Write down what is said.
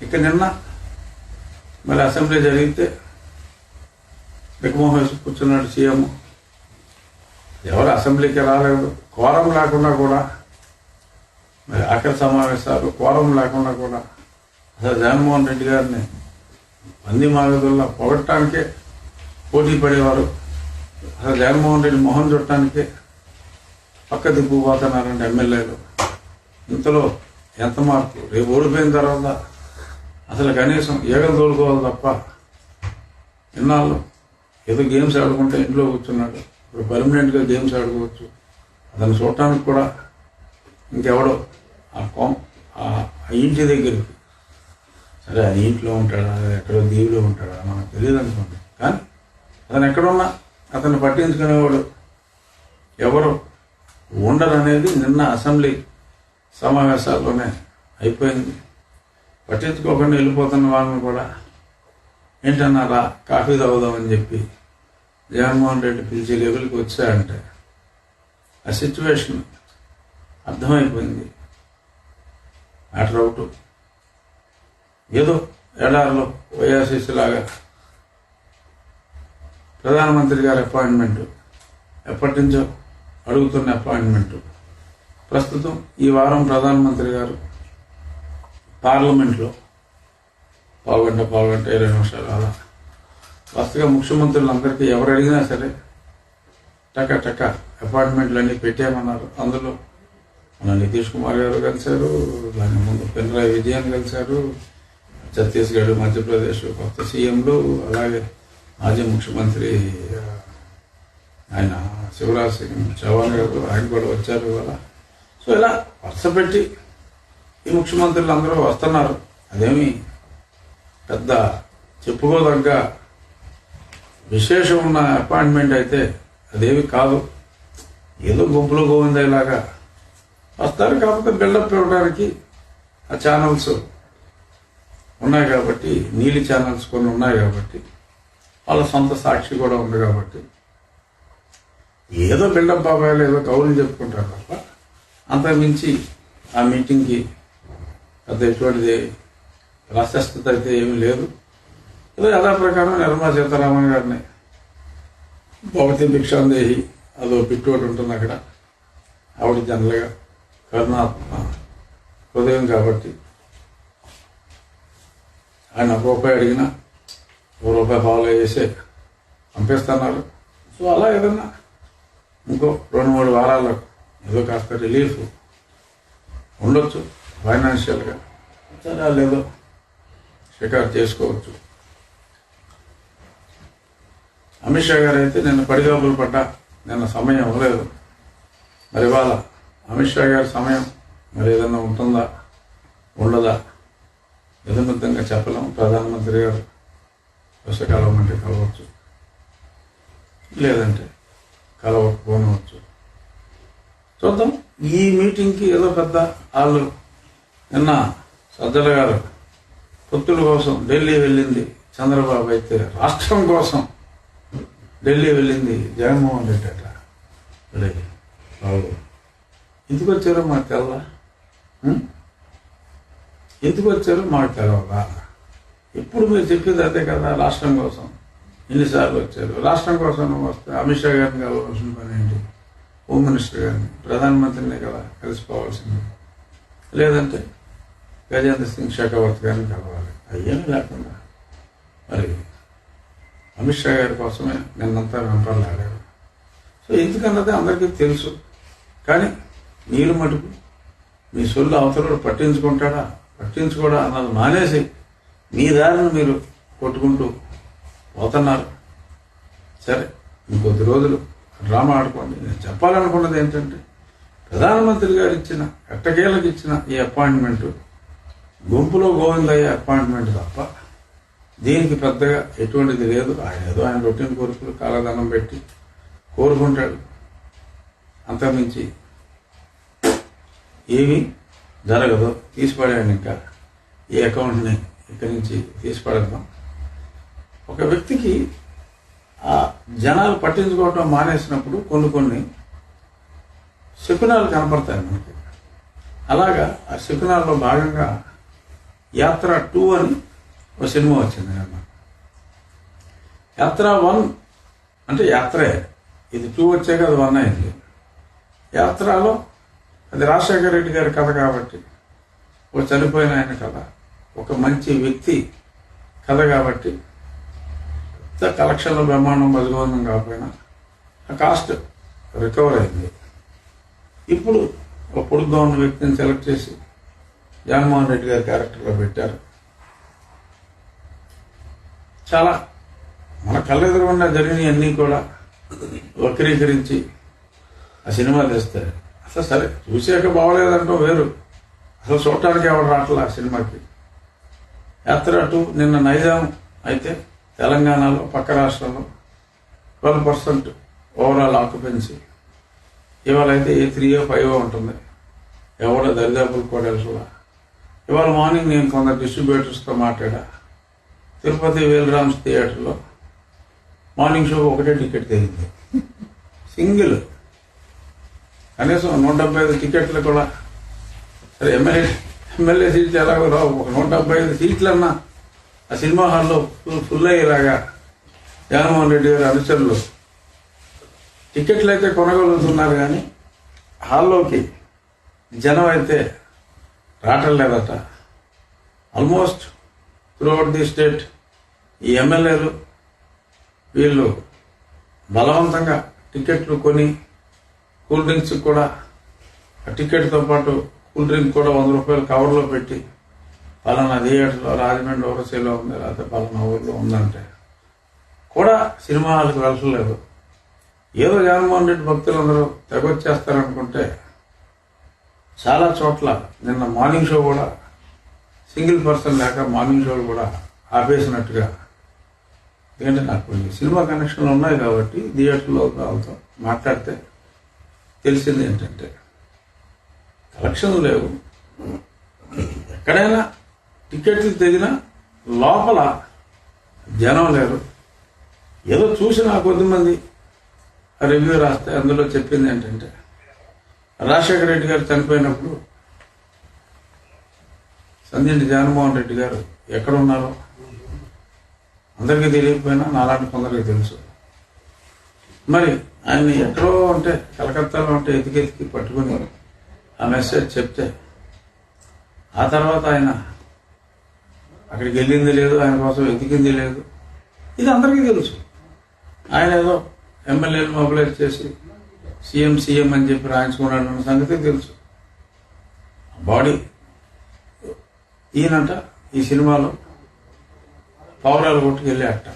ఇక నిన్న మరి అసెంబ్లీ జరిగితే బిక్కమోహన్ కూర్చున్నాడు సీఎం ఎవరు అసెంబ్లీకి రాలేదు కోరం లేకుండా కూడా మరి ఆఖరి సమావేశాలు కోరం లేకుండా కూడా అసలు జగన్మోహన్ రెడ్డి గారిని మంది మాగదుల్లా పొగట్టడానికే పోటీ పడేవారు అసలు జగన్మోహన్ రెడ్డి మొహం చుట్టానికే పక్క దిక్కుపోతున్నారండి ఎమ్మెల్యేలు ఇంతలో ఎంత మార్పు రేపు ఓడిపోయిన తర్వాత అసలు కనీసం ఏగలు తోలుకోవాలి తప్ప ఇన్నాళ్ళు ఏదో గేమ్స్ ఆడుకుంటే ఇంట్లో కూర్చున్నాడు. ఇప్పుడు పర్మనెంట్గా గేమ్స్ ఆడుకోవచ్చు. అతను చూడటానికి కూడా ఇంకెవడో ఆ కోం ఆ ఇంటి దగ్గరికి. సరే ఆ ఇంట్లో ఉంటాడా? ఎక్కడో దీవిలో ఉంటాడా? మనకు తెలియదు అనుకోండి. కానీ అతను ఎక్కడున్నా అతను పట్టించుకునేవాడు ఎవరు ఉండరనేది నిన్న అసెంబ్లీ సమావేశాల్లోనే అయిపోయింది. పట్టించుకోకుండా వెళ్ళిపోతున్న వాళ్ళని కూడా ఏంటన్నారా కాఫీ తాగుదామని చెప్పి జగన్మోహన్ రెడ్డి పిలిచే లెవెల్కి వచ్చాడంటే ఆ సిచ్యువేషన్ అర్థమైపోయింది. Matter out. ఏదో ఎడారిలో వైఎస్ఎస్ లాగా ప్రధానమంత్రి గారి అపాయింట్మెంట్ ఎప్పటి నుంచో అడుగుతున్న అపాయింట్మెంట్. ప్రస్తుతం ఈ వారం ప్రధానమంత్రి గారు పార్లమెంట్లో పావుగంట పావుగంట ఇరవై నిమిషాలు అలా. వరుసగా ముఖ్యమంత్రులందరికీ ఎవరు అడిగినా సరే టక టక అపార్ట్మెంట్లు అన్నీ పెట్టామన్నారు అందులో మన నితీష్ కుమార్ గారు కలిశారు దాని ముందు పినరాయి విజయన్ కలిశారు ఛత్తీస్గఢ్ మధ్యప్రదేశ్ కొత్త సీఎంలు అలాగే మాజీ ముఖ్యమంత్రి ఆయన శివరాజ్ సింగ్ చౌహాన్ గారు ఆయన కూడా వచ్చారు ఇవాళ. సో ఇలా వరుస పెట్టి ఈ ముఖ్యమంత్రులు అందరూ వస్తున్నారు. అదేమి పెద్ద చెప్పుకోదగ్గ విశేషం ఉన్న అపాయింట్మెంట్ అయితే అదేమి కాదు. ఏదో గుంపులు గోవిందేలాగా వస్తారు కాకపోతే బిల్డప్ ఇవ్వడానికి ఆ ఛానల్స్ ఉన్నాయి కాబట్టి నీలి ఛానల్స్ కొన్ని ఉన్నాయి కాబట్టి వాళ్ళ సొంత సాక్షి కూడా ఉంది కాబట్టి. ఏదో బిల్డప్ అవ్వాలి ఏదో కౌలు చెప్పుకుంటారు తప్ప అంతకుమించి ఆ మీటింగ్కి పెద్ద ఎటువంటిది ప్రాశస్తత అయితే ఏమీ లేదు. ఏదో ప్రకారం నిర్మలా సీతారామన్ గారిని భవతి భిక్షాందేహి అదో పిట్టు ఒకటి ఉంటుంది అక్కడ. ఆవిడ జనరల్గా కరుణాత్మ హృదయం కాబట్టి ఆయన ఒక రూపాయి అడిగినా ఓ రూపాయి ఫాలో చేసే పంపిస్తున్నారు. సో అలా ఏదన్నా ఇంకో రెండు మూడు వారాలకు ఏదో కాస్త రిలీఫ్ ఉండొచ్చు. ఫైనాన్షియల్గా. చాలా లేదో షికారు చేసుకోవచ్చు. అమిత్ షా గారు అయితే నిన్న పడిగాపులు పడ్డా నిన్న సమయం ఇవ్వలేదు. మరి ఇవాళ అమిత్ షా గారి సమయం మరి ఏదన్నా ఉంటుందా? ఉండదా? నిజమితంగా చెప్పలేము ప్రధానమంత్రి గారు వస్తే అంటే కలవచ్చు. లేదంటే కలవకపోనవచ్చు చూద్దాం. ఈ మీటింగ్కి ఏదో పెద్ద వాళ్ళు నిన్న సజ్జల గారు పొత్తుల కోసం ఢిల్లీ వెళ్ళింది చంద్రబాబు అయితే. రాష్ట్రం కోసం ఢిల్లీ వెళ్ళింది జగన్మోహన్ రెడ్డి అట. రే బాబు ఎందుకు వచ్చారో మాకు తెల్లా? ఎందుకు వచ్చారో మాకు తెలవదా? ఎప్పుడు మీరు చెప్పేది అదే కదా రాష్ట్రం కోసం. ఎన్నిసార్లు వచ్చారు? రాష్ట్రం కోసం వస్తే అమిత్ షా గారిని కలవాల్సిన పని ఏంటి? హోమ్ మినిస్టర్ గారిని ప్రధానమంత్రిని కదా కలిసిపోవాల్సింది. లేదంటే గజేంద్ర సింగ్ షెకావత్ గారిని కలవాలి. అయ్యేమీ లేకుండా. మరి అమిత్ షా గారి కోసమే నిన్నంతా వెంపర్లాడారు. సో ఎందుకన్నది అందరికీ తెలుసు. కానీ నీళ్ళు మటుకు మీ సొల్లు అవతల పట్టించుకుంటాడా? పట్టించుకోడా అన్నది మానేసి మీ దారిని మీరు కొట్టుకుంటూ పోతున్నారు. సరే ఇంకొద్ది రోజులు డ్రామా ఆడుకోండి. నేను చెప్పాలనుకున్నది ఏంటంటే ప్రధానమంత్రి గారు ఇచ్చిన ఎట్టకేళ్ళకి ఇచ్చిన ఈ అపాయింట్మెంట్ గుంపులో గోవిందయ్య అపాయింట్మెంట్ తప్ప దీనికి పెద్దగా ఎటువంటిది లేదు. ఆయన ఏదో ఆయన రొటీన్ కోరికలు కాలదానం పెట్టి కోరుకుంటాడు. అంతకుమించి ఏమీ జరగదు. తీసిపడేయండి ఇంకా. ఈ అకౌంట్ని ఇక్కడి నుంచి తీసిపడేద్దాం. ఒక వ్యక్తికి ఆ జనాలు పట్టించుకోవటం మానేసినప్పుడు కొన్ని కొన్ని శకునాలు కనపడతాయి మనకి. అలాగా ఆ శకునాల్లో భాగంగా యాత్ర టూ అని ఒక సినిమా వచ్చింది అన్నమాట. యాత్ర వన్ అంటే యాత్రే. ఇది టూ వచ్చాక అది వన్ అయింది. యాత్రలో అది రాజశేఖర రెడ్డి గారి కథ కాబట్టి ఒక చనిపోయిన ఆయన కథ ఒక మంచి వ్యక్తి కథ కాబట్టి పెద్ద కలెక్షన్ల బ్రహ్మాండం బజగోందం కాకపోయినా ఆ కాస్ట్ రికవర్ అయింది. ఇప్పుడు ఒక పొడుగ్గా ఉన్న వ్యక్తిని సెలెక్ట్ చేసి జగన్మోహన్ రెడ్డి గారి క్యారెక్టర్లో పెట్టారు. చాలా మన కళ్ళెదురుగుండా జరిగినవన్నీ కూడా వక్రీకరించి ఆ సినిమా తెస్తారు అసలు సరే చూసాక బాగలేదంటూ వేరు. అసలు చూడటానికి ఎవరు రావట్లే ఆ సినిమాకి. యాత్ర అటు నిన్న నైజాం అయితే తెలంగాణలో పక్క రాష్ట్రంలో ట్వెల్వ్ పర్సెంట్ ఓవరాల్ ఆక్యుపెన్సీ ఇవాళ అయితే ఏ త్రీ ఫైవ్ ఉంటుంది. ఎవడో దరిదాపులు కూడా ఇవాళ మార్నింగ్ నేను కొందరు డిస్ట్రిబ్యూటర్స్తో మాట్లాడా. తిరుపతి వేలరామ్స్ థియేటర్లో మార్నింగ్ షో ఒకటే టికెట్ తెగింది. సింగిల్. కనీసం నూట డెబ్బై ఐదు టికెట్లు కూడా. సరే ఎమ్మెల్యే ఎమ్మెల్యే సీట్లు ఎలాగో రావు. ఒక నూట డెబ్బై ఐదు సీట్లన్నా ఆ సినిమా హాల్లో ఫుల్ ఫుల్ అయ్యేలాగా జగన్మోహన్ రెడ్డి గారి అనుచరులు టికెట్లు అయితే కొనగలుగుతున్నారు కానీ హాల్లోకి జనం అయితే రావటం లేదట ఆల్మోస్ట్ త్రూఅవుట్ ది స్టేట్ ఈ ఎమ్మెల్యేలు వీళ్ళు బలవంతంగా టికెట్లు కొని కూల్ డ్రింక్స్ కూడా ఆ టికెట్తో పాటు కూల్ డ్రింక్ కూడా వంద రూపాయలు కవర్లో పెట్టి పలానా థియేటర్లో రాజమండ్రి ఓరసీలో ఉంది లేకపోతే పలానా ఊర్లో ఉందంటే. కూడా సినిమా హాల్కి వెళ్ళలేదు ఏదో జగన్మోహన్ రెడ్డి భక్తులందరూ తెగొచ్చేస్తారనుకుంటే చాలా చోట్ల నిన్న మార్నింగ్ షో కూడా సింగిల్ పర్సన్ లేక మార్నింగ్ షోలు కూడా ఆపేసినట్టుగా ఏంటంటే నాకు కొన్ని సినిమా కనెక్షన్లు ఉన్నాయి కాబట్టి థియేటర్లో వాళ్ళతో మాట్లాడితే తెలిసింది ఏంటంటే కలెక్షన్లు లేవు. ఎక్కడైనా టికెట్లు తెగినా లోపల జనం లేరు. ఏదో చూసిన కొద్దిమంది రివ్యూ రాస్తే అందులో చెప్పింది ఏంటంటే రాజశేఖర రెడ్డి గారు చనిపోయినప్పుడు సంజయ్ జగన్మోహన్ రెడ్డి గారు ఎక్కడ ఉన్నారో అందరికీ తెలియకపోయినా నాలాంటి కొందరికి తెలుసు. మరి ఆయన్ని ఎక్కడో ఉంటే కలకత్తాలో ఉంటే ఎతికెతికి పట్టుకుని ఆ మెసేజ్ చెప్తే ఆ తర్వాత ఆయన అక్కడికి వెళ్ళింది లేదు ఆయన కోసం వెతికింది లేదు. ఇది అందరికీ తెలుసు. ఆయన ఏదో ఎమ్మెల్యేలు మొబిలైజ్ చేసి సీఎం సీఎం అని చెప్పి రాయించుకున్నాడు అన్న సంగతి తెలుసు. బాడీ. ఈయనంట ఈ సినిమాలో పౌరాలు కొట్టుకెళ్ళి అట్ట